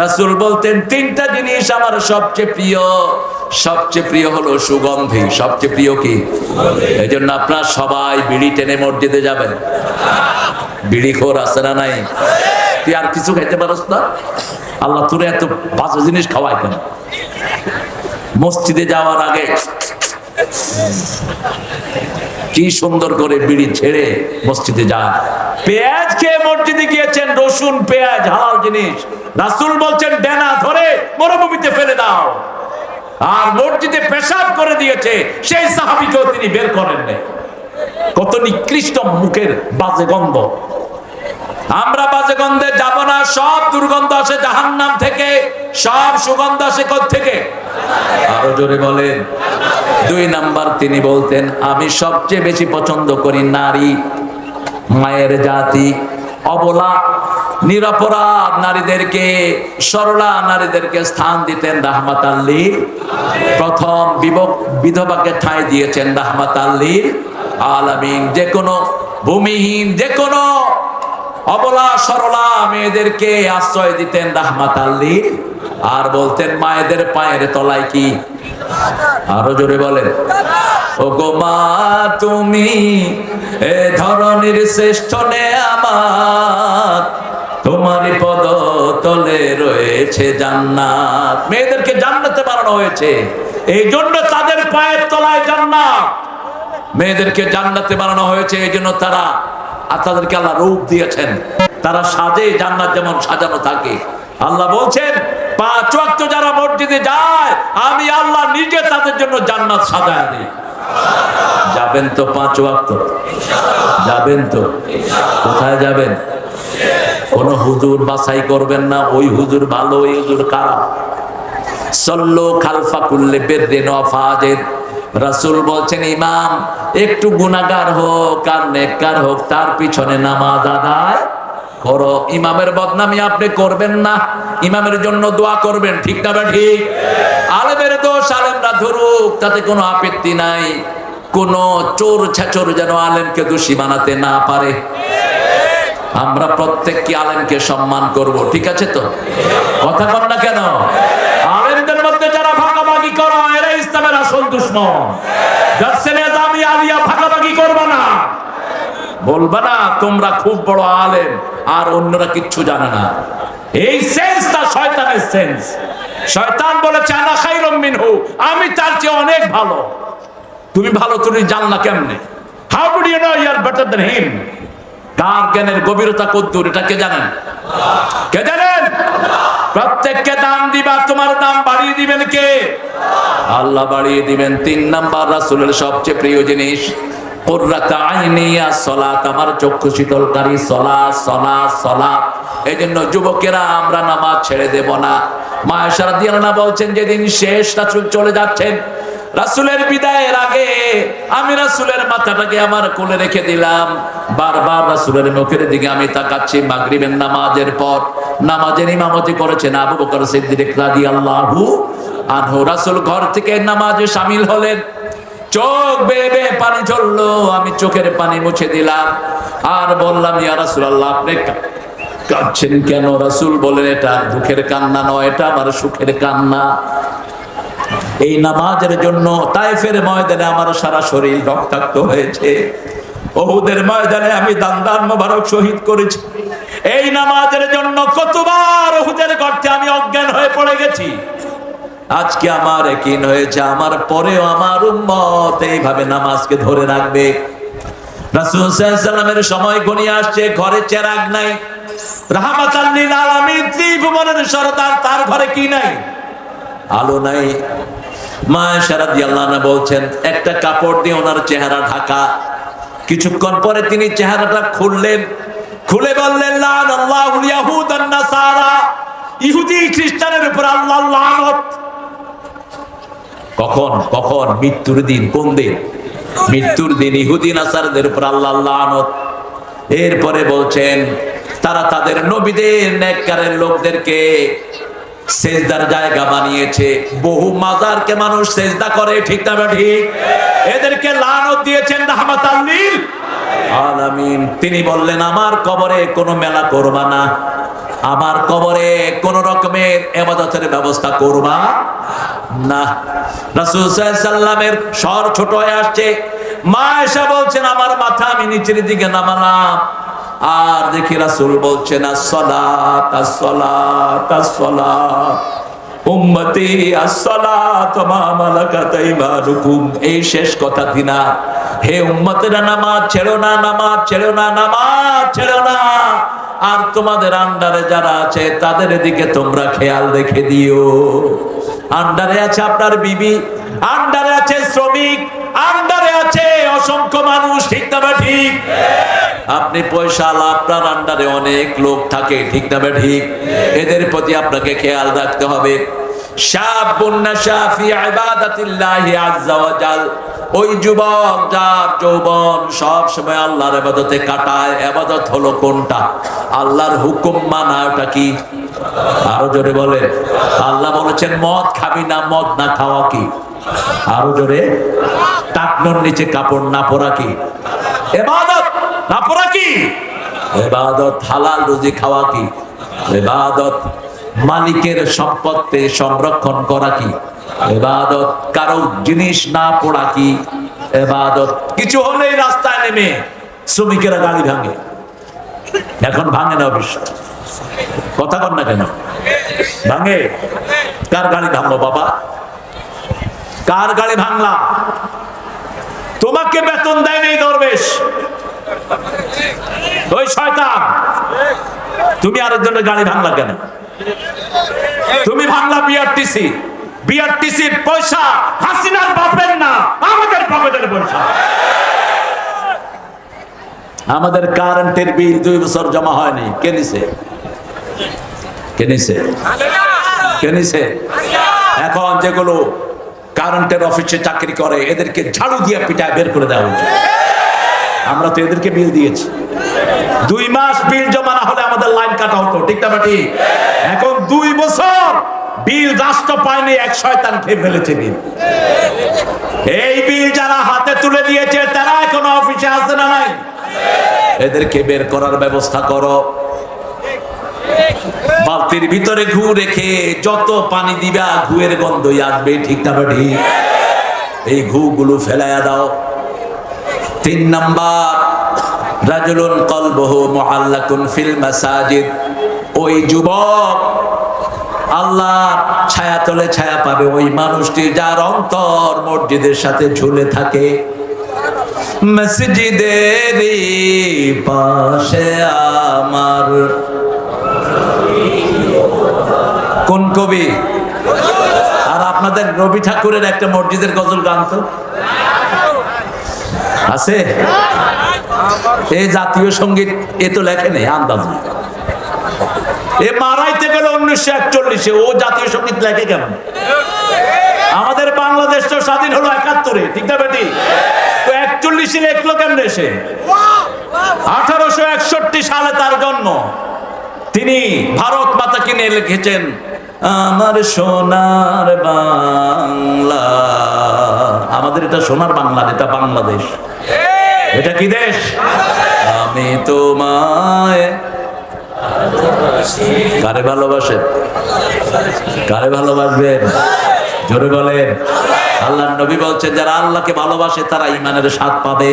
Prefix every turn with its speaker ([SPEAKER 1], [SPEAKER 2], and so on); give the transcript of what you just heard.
[SPEAKER 1] রাসূল বলতেন, তিনটা জিনিস আমার সবচেয়ে প্রিয়। সবচেয়ে প্রিয় হলো সুগন্ধি। সবচেয়ে প্রিয় কি? এই জন্য আপনার সবাই বিড়ি টেনে মসজিদে যাবেন। বিড়ি খোর আছে না নাই? তুই আর কিছু খাইতে পারস না? আল্লাহ তোরে এত বাজে জিনিস খাওয়াই কেন? মসজিদে যাওয়ার আগে কি সুন্দর করে বিড়ি ছেড়ে মসজিদে যায় পেঁয়াজ খেয়ে মসজিদে গিয়েছেন, রসুন, পেঁয়াজ, হালাল জিনিস। রাসুল বলছেন ডেনা ধরে মরুভূমিতে ফেলে দাও। আর মসজিদে পেশাব করে দিয়েছে, সেই সাহাবিকেও তিনি বের করেন নাই। কত নিকৃষ্ট মুখের বাজে গন্ধ। আমরা বাজে গন্ধে যাব না, সব দুর্গন্ধ আসে জাহান্নাম থেকে, সব সুগন্ধ আসে থেকে আরও জোরে বলেন। দুই নাম্বার তিনি বলতেন, আমি সবচেয়ে বেশি পছন্দ করি নারী, মায়ের জাতি, অবলা, নিরপরাধ নারীদেরকে, সরলা নারীদেরকে স্থান দিতেন রাহমাত আল্লী। প্রথম বিভক- বিধবাকে ঠাঁই দিয়েছেন রাহমাত আল্লী আলামিন। যে কোনো ভূমিহীন যে কোনো অবলা, সরলা মেয়েদেরকে আশ্রয় দিতেন রাহমাত আল্লী। আর বলতেন, মায়েদের পায়ের তলায় কি আরও জোরে বলেন। ও গো মা, তুমি এ ধরনের শ্রেষ্ঠ নে আমার তোমার পদ তলে রয়েছে জান্নাত। মেয়েদেরকে জান্নাতে বানানো হয়েছে। এই জন্য তাদের পায়ের তলায় জান্নাত। মেয়েদেরকে জান্নাতে বানানো হয়েছে এই জন্য তারা তাদেরকে আল্লাহ রূপ দিয়েছেন। তারা সাজে জান্নাত যেমন সাজানো থাকে। আল্লাহ বলছেন যারা মসজিদে যায়, আমি আল্লাহ নিজে তাদের জন্য জান্নাত সাজায় দিই। যাবেন তো পাঁচ ওয়াক্ত? যাবেন তো? কোথায় যাবেন? কোন হুজুর বাছাই করবেন না, ওই হুজুর ভালো ওই হুজুর খারাপ। সল্লো খালফা কুল্লে বেদে নফাজের রাসূল বলছেন, ইমাম, একটু গুনাহগার হোক আর নেককার হোক, তার পিছনে নামাজ আদায় করো। ইমামের বদনামি আপনি করবেন না। ইমামের জন্য দোয়া করবেন, ঠিক না বা ঠিক? আলেমের দোষ, আলেমরা ধরুক, তাতে কোনো আপত্তি নাই। কোন চোর ছাচোর যেন আলেমকে দোষী বানাতে না পারে। আমরা প্রত্যেককে আলেমকে সম্মান করব, ঠিক আছে তো? কথা কর না কেন? আলেমদের মধ্যে যারা ভাগাভাগি করো এরা ইসলামের আসল দুশ্মন। আলিয়া বলবা না, তোমরা খুব বড় আলেম, আর অন্যরা কিচ্ছু জানে না। এই সেন্সটা শয়তানের সেন্স। শয়তান বলেছে, আনা খাইরুম মিনহু, আমি তার চেয়ে অনেক ভালো। তুমি ভালো তুমি জানলা কেমনে? How do you know you are better than him কার জ্ঞানের গভীরতা কদ্দুর এটা কে জানেন? কে জানেন? প্রত্যেককে দাম দিবা, তোমার দাম বাড়িয়ে দিবেন কে? আল্লাহ বাড়িয়ে দিবেন। তিন নাম্বার রাসূলের সবচেয়ে প্রিয় জিনিস কুররাতা সলাত, আমার চক্ষু শীতলকারী সলাত সলাত। এই জন্য যুবকেরা, আমরা নামাজ ছেড়ে না। আনহা বলছেন, যেদিন শেষ রাসূল চলে যাচ্ছেন আগে আমি রাসূলের মাথাটাকে আমার কোলে রেখে দিলাম। বারবার রাসূলের মুখের দিকে আমি তাকাচ্ছি মাগরিবের নামাজের পর। নামাজের ইমামতি করেছেন আবু বকর সিদ্দিক রাদিয়াল্লাহু আনহু। রাসূল ঘর থেকে নামাজে শামিল হলেন। চোখ বেয়ে পানি ঝরলো, আমি চোখের পানি মুছে দিলাম। আর বললাম, ইয়া রাসূলুল্লাহ, আপনি কাঁদছেন কেন? রাসুল বলেন এটা দুঃখের কান্না নয়, এটা আমার সুখের কান্না। এই নামাজের জন্য তাইফের ময়দানে আমার সারা শরীর রক্তাক্ত হয়েছে। ওহুদের ময়দানে আমি দান দান মোবারক শহীদ করেছি। এই নামাজের জন্য কতবার ওহুদের গর্তে আমি অজ্ঞান হয়ে পড়ে গেছি। আজকে আমার একিন হয়েছে, আমার পরেও আমার উম্মত। এইভাবে নামাজকে ধরে রাখবে। ঘরে নাই। আলো নাই। মা আল্লাহ বলছেন, একটা কাপড় ওনার চেহারা ঢাকা। কিছুক্ষণ পরে তিনি চেহারাটা খুললেন। খুলে বললেন লান আল্লাহুল ইয়াহুদ ইহুদি খ্রিস্টানের উপর আল্লাহ কখন? কখন? মৃত্যুর দিন, কোন দিন? মৃত্যুর দিন ইহুদি নাসারদের উপর আল্লাহ লানত। এরপরে বলছেন, তারা তাদের নবীদের লোকদেরকে সেজদার জায়গা বানিয়েছে। বহু মাজারকে মানুষ সেজদা করে, ঠিক না ঠিক? এদেরকে লানত দিয়েছেন আলামিন, তিনি বললেন, আমার কবরে কোনো মেলা করবা না। আমার কবরে কোন রকমের এবাদতের ব্যবস্থা করবা না। রাসূল সাল্লামের স্বর ছোট হয়ে আসছে। মা এসে বলছেন, আমার মাথা আমি নিচের দিকে নামালাম। আর দেখি রাসূল বলছেন, আসসালাত আসসালাত আসসালাত। উম্মতি, আসসালাত মা মালাকাত আইমানুকুম। এই শেষ কথা দিনা। হে উম্মতেরা, নামাজ ছেড়ো না, নামাজ ছেড়ো না, নামাজ ছেড়ো না। আর তোমাদের আন্ডারে যারা আছে, তাদের দিকে তোমরা খেয়াল রেখে দিও। আন্ডারে আছে আপনার বিবি, আন্ডারে আছে শ্রমিক, আন্ডারে আছে অসংখ্য মানুষ, ঠিক না ঠিক? আপনি পয়সা আপনার আন্ডারে অনেক লোক থাকে, ঠিক না ঠিক? এদের প্রতি আপনাকে খেয়াল রাখতে হবে। আল্লাহর হুকুম মানা, ওটা কি? আরও জোরে বলে আল্লাহ বলেছেন, মদ খাবি না, মদ না খাওয়া কি? আরও জোরে। টাকনোর নিচে কাপড় না পরা কি? এবাদত না পরা কি? এবাদত হালাল রুজি খাওয়া কি? এবাদত মালিকের সম্পত্তি সংরক্ষণ করা কি? এবাদত। কারও জিনিস না পড়া কি? এবাদত। কিছু হলেই রাস্তায় নেমে শ্রমিকেরা গাড়ি ভাঙে। এখন ভাঙে না অবশ্য কথা কর না কেন? ভাঙে? কার গাড়ি ভাঙলো বাবা? কার গাড়ি ভাঙলা তোমাকে বেতন দেয় নেই দরবেশ। ওই শয়তান। তুমি আরেকজনের গাড়ি ভাঙলা কেন? তুমি ভাঙলা বিআরটিসি বিআরটিসির পয়সা হাসিনার বাপের না, আমাদের বাপেদের পয়সা। আমাদের কারেন্টের বিল দুই বছর জমা হয়নি। কে নিছে? কে নিছে? কে নিছে? এখন যেগুলো কারেন্টের অফিসে চাকরি করে, এদেরকে ঝাড়ু দিয়ে পিটায় বের করে দেওয়া হয়েছে। আমরা তো এদেরকে বিল দিয়েছি। দুই মাস বিল জমা না হলে আমাদের লাইন কাটা হতো, ঠিক না বাটি? এখন দুই বছর বিল রাষ্ট্র পায়নি, এক শয়তান খেয়ে ফেলেছে বিল। এই বিল যারা হাতে তুলে দিয়েছে, তারা এখনও অফিসে আছে না নাই? এদেরকে বের করার ব্যবস্থা করো। বালতির ভিতরে ঘু রেখে যত পানি দিবা, ঘুয়ের গন্ধই আসবে, ঠিক না বাটি? এই ঘু গুলো ফেলাইয়া দাও। তিন নাম্বার রাজুলুন কলবহু মুআল্লাকুন ফিল মাসাজিদ। ওই যুবক আল্লাহ ছায়া তলে ছায়া পাবে। ওই মানুষটি যার অন্তর মসজিদের সাথে ঝুলে থাকে। মসজিদের পাশে আমার কোন কবি? আর আপনাদের রবি ঠাকুরের একটা মসজিদের গজল গান তো? আছে? এই জাতীয় সংগীত, এ তো লেখে নেই, আন্দাজ এ মারাইতে গেল উনিশশো একচল্লিশে, ও জাতীয় সংগীত লেখে কেমন? আমাদের বাংলাদেশ তো স্বাধীন হলো একাত্তরে, ঠিক না বেটি? তো একচল্লিশে লেখলো কেমন এসে আঠারোশো একষট্টি সালে তার জন্ম। তিনি ভারত মাতা কিনে লিখেছেন, আমার সোনার বাংলা। আমাদের এটা সোনার বাংলা, এটা বাংলাদেশ। এটা কি দেশ? আমি তোমায় কারে ভালোবাসে? কারে ভালোবাসবেন? জোরে বলেন। আল্লাহ নবী বলছেন যারা আল্লাহকে ভালোবাসে তারা ইমানের স্বাদ পাবে।